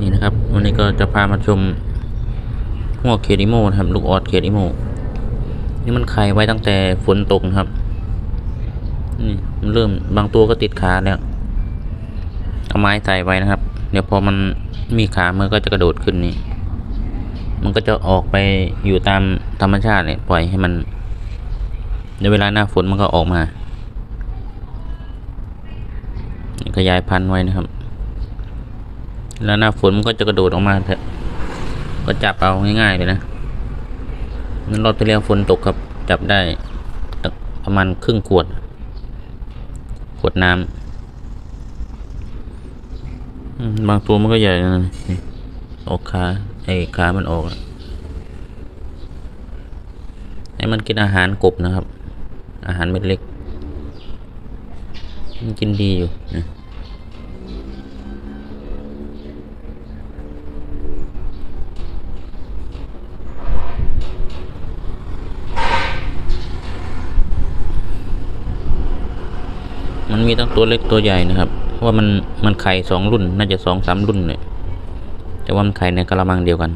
นี่นะครับ วันนี้ก็จะพามาชมหัวเคดิโมนะครับ ลูกออดเคดิโมนี่มันไข่ไว้ตั้งแต่ฝนตกครับนี่มันเริ่มบางตัวก็ติดขาแล้วเอาไม้ใส่ไว้นะครับ เดี๋ยวพอมันมีขามันก็จะกระโดดขึ้นนี่ มันก็จะออกไปอยู่ตามธรรมชาติเนี่ยปล่อยให้มันในเวลาหน้าฝนมันก็ออกมา ขยายพันธุ์ไว้นะครับ แล้วหน้าฝนมันก็จะกระโดดออกมาเถอะก็จับเอาง่ายๆเลยนะนั้นรอบที่แล้วฝนตกครับจับได้ประมาณครึ่งขวด ขวดน้ำบางตัวมันก็ใหญ่นะออกขาไอ้ขามันออกอะให้มันกินอาหารกบนะครับ อาหารเม็ดเล็กมันกินดีอยู่นะ มันมีทั้งตัวเล็กตัวใหญ่นะครับเพราะว่ามันมันไข่สองรุ่นน่าจะสองสามรุ่นเลยแต่ว่ามันไข่ในกระมังเดียวกัน